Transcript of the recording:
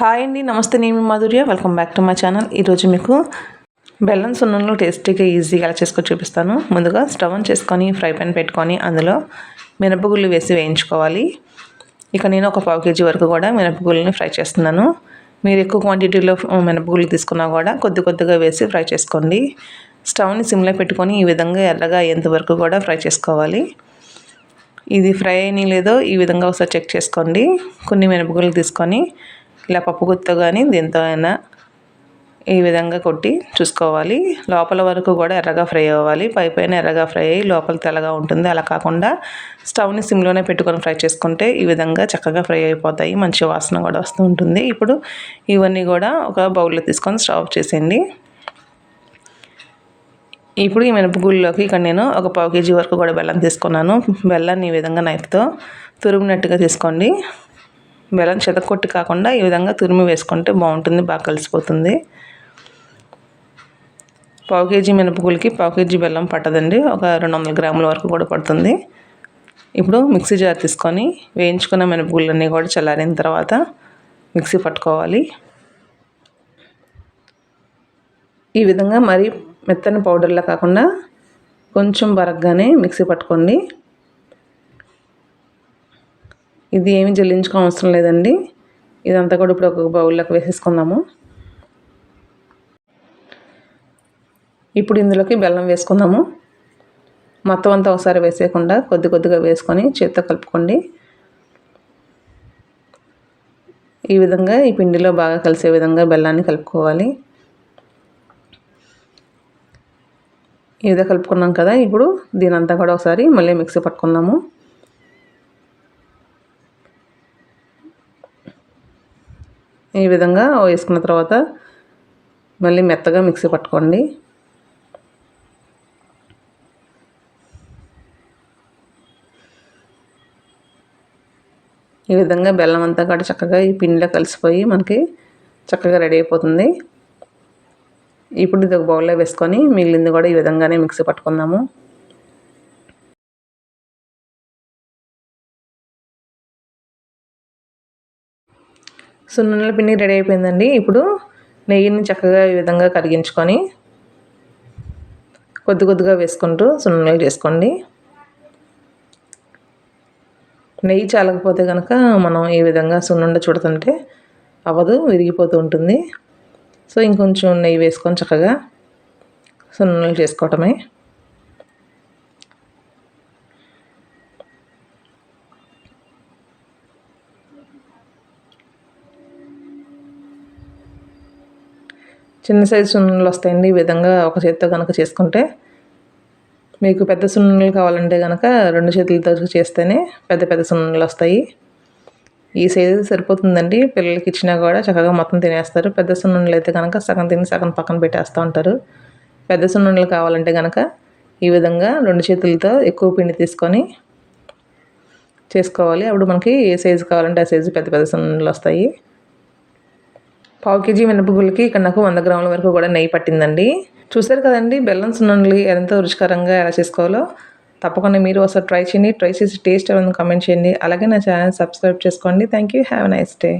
Hi అండి నమస్తే నేను Madhurya. Welcome back to my channel ఈరోజు మీకు బెల్లం సున్నంలో టేస్టీగా ఈజీగా ఎలా చేసుకొని చూపిస్తాను. ముందుగా స్టవ్ ఆన్ చేసుకొని ఫ్రై పాన్ పెట్టుకొని అందులో మినపగుళ్ళు వేసి వేయించుకోవాలి. ఇక నేను ఒక పావు కేజీ వరకు కూడా మినపగుళ్ళని ఫ్రై చేస్తున్నాను. మీరు ఎక్కువ క్వాంటిటీలో మినపగుళ్ళు తీసుకున్నా కూడా కొద్ది కొద్దిగా వేసి ఫ్రై చేసుకోండి. స్టవ్ని సిమ్లో పెట్టుకొని ఈ విధంగా ఎర్రగా అయ్యేంత వరకు కూడా ఫ్రై చేసుకోవాలి. ఇది ఫ్రై అయినా లేదో ఈ విధంగా ఒకసారి చెక్ చేసుకోండి. కొన్ని మినపగుళ్ళు తీసుకొని ఇలా పప్పు గుత్త కానీ దీంతో అయినా ఈ విధంగా కొట్టి చూసుకోవాలి. లోపల వరకు కూడా ఎర్రగా ఫ్రై అవ్వాలి. పై పైన ఎర్రగా ఫ్రై అయ్యి లోపల తెల్లగా ఉంటుంది. అలా కాకుండా స్టవ్ని సిమ్లోనే పెట్టుకొని ఫ్రై చేసుకుంటే ఈ విధంగా చక్కగా ఫ్రై అయిపోతాయి. మంచి వాసన కూడా వస్తూ ఉంటుంది. ఇప్పుడు ఇవన్నీ కూడా ఒక బౌల్లో తీసుకొని స్టవ్ చేసేయండి. ఇప్పుడు ఈ మినపగుళ్ళలోకి ఇక్కడ నేను ఒక పావు కేజీ వరకు కూడా బెల్లం తీసుకున్నాను. బెల్లాన్ని ఈ విధంగా నైఫ్తో తురుమునట్టుగా తీసుకోండి బెల్లం చెదకొట్టి కాకుండా ఈ విధంగా తురిమి వేసుకుంటే బాగుంటుంది బాగా కలిసిపోతుంది. పావు కేజీ మినపగులకి పావు కేజీ బెల్లం పట్టదండి. ఒక రెండు వందల గ్రాముల వరకు కూడా పడుతుంది. ఇప్పుడు మిక్సీ జార్ తీసుకొని వేయించుకున్న మినపగుళ్ళన్నీ కూడా చల్లారిన తర్వాత మిక్సీ పట్టుకోవాలి. ఈ విధంగా మరీ మెత్తని పౌడర్లా కాకుండా కొంచెం బరగ్గానే మిక్సీ పట్టుకోండి. ఇది ఏమి జల్లించుకో అవసరం లేదండి. ఇదంతా కూడా ఇప్పుడు ఒక బౌల్లోకి వేసేసుకుందాము. ఇప్పుడు ఇందులోకి బెల్లం వేసుకుందాము. మొత్తం అంతా ఒకసారి వేసేయకుండా కొద్ది కొద్దిగా వేసుకొని చేత్తో కలుపుకోండి. ఈ విధంగా ఈ పిండిలో బాగా కలిసే విధంగా బెల్లాన్ని కలుపుకోవాలి. ఈ విధంగా కలుపుకున్నాం కదా ఇప్పుడు దీని అంతా కూడా ఒకసారి మళ్ళీ మిక్సీ పట్టుకుందాము. ఈ విధంగా వేసుకున్న తర్వాత మళ్ళీ మెత్తగా మిక్సీ పట్టుకోండి. ఈ విధంగా బెల్లం అంతా కూడా చక్కగా ఈ పిండిలో కలిసిపోయి మనకి చక్కగా రెడీ అయిపోతుంది. ఇప్పుడు ఇది ఒక బౌల్లో వేసుకొని మిగిలింది కూడా ఈ విధంగానే మిక్సీ పట్టుకుందాము. సున్నుండల పిండి రెడీ అయిపోయిందండి. ఇప్పుడు నెయ్యిని చక్కగా ఈ విధంగా కరిగించుకొని కొద్ది కొద్దిగా వేసుకుంటూ సున్నుండలు చేసుకోండి. నెయ్యి చాలకపోతే కనుక మనం ఈ విధంగా సున్నుండ చూడుతుంటే అవ్వదు విరిగిపోతూ ఉంటుంది. సో ఇంకొంచెం నెయ్యి వేసుకొని చక్కగా సున్నుండలు చేసుకోవటమే. చిన్న సైజు సున్నులు వస్తాయండి. ఈ విధంగా ఒక చేతితో కనుక చేసుకుంటే మీకు పెద్ద సున్నులు కావాలంటే కనుక రెండు చేతులతో చేస్తేనే పెద్ద పెద్ద సున్నులు వస్తాయి. ఈ సైజు సరిపోతుందండి. పిల్లలకి ఇచ్చినా కూడా చక్కగా మొత్తం తినేస్తారు. పెద్ద సున్నుండలు అయితే కనుక సగం తిని సగం పక్కన పెట్టేస్తూ ఉంటారు. పెద్ద సున్నుండలు కావాలంటే కనుక ఈ విధంగా రెండు చేతులతో ఎక్కువ పిండి తీసుకొని చేసుకోవాలి. అప్పుడు మనకి ఏ సైజు కావాలంటే ఆ సైజు పెద్ద పెద్ద సున్నలు వస్తాయి. పావు కేజీ మినపగుళ్ళకి ఇక్కడ నాకు వంద గ్రాముల వరకు కూడా నెయ్యి పట్టిందండి. చూసారు కదండి బెల్లం సున్నుండలు ఎంతో రుచికరంగా ఎలా చేసుకోవాలో. తప్పకుండా మీరు ఒకసారి ట్రై చేయండి ట్రై చేసి టేస్ట్ ఎవరైనా కమెంట్ చేయండి. అలాగే నా ఛానల్ సబ్స్క్రైబ్ చేసుకోండి. Thank you have nice day